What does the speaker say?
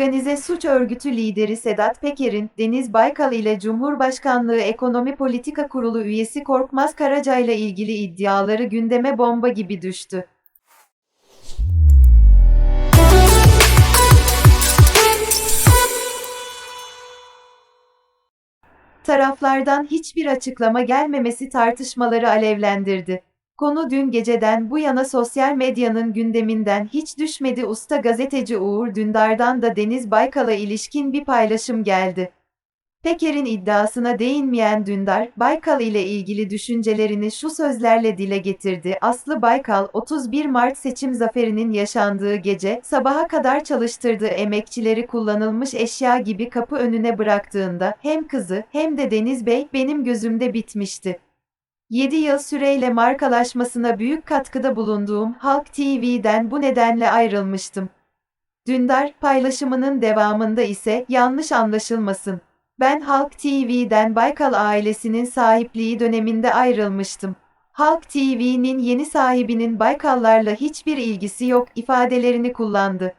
Organize suç örgütü lideri Sedat Peker'in, Deniz Baykal ile Cumhurbaşkanlığı Ekonomi Politika Kurulu üyesi Korkmaz Karaca ile ilgili iddiaları gündeme bomba gibi düştü. Taraflardan hiçbir açıklama gelmemesi tartışmaları alevlendirdi. Konu dün geceden bu yana sosyal medyanın gündeminden hiç düşmedi usta gazeteci Uğur Dündar'dan da Deniz Baykal'a ilişkin bir paylaşım geldi. Peker'in iddiasına değinmeyen Dündar, Baykal ile ilgili düşüncelerini şu sözlerle dile getirdi. Aslı Baykal, 31 Mart seçim zaferinin yaşandığı gece, sabaha kadar çalıştırdığı emekçileri kullanılmış eşya gibi kapı önüne bıraktığında, hem kızı, hem de Deniz Bey, benim gözümde bitmişti. 7 yıl süreyle markalaşmasına büyük katkıda bulunduğum Halk TV'den bu nedenle ayrılmıştım. Dündar, paylaşımının devamında ise, yanlış anlaşılmasın. Ben Halk TV'den Baykal ailesinin sahipliği döneminde ayrılmıştım. Halk TV'nin yeni sahibinin Baykallarla hiçbir ilgisi yok ifadelerini kullandı.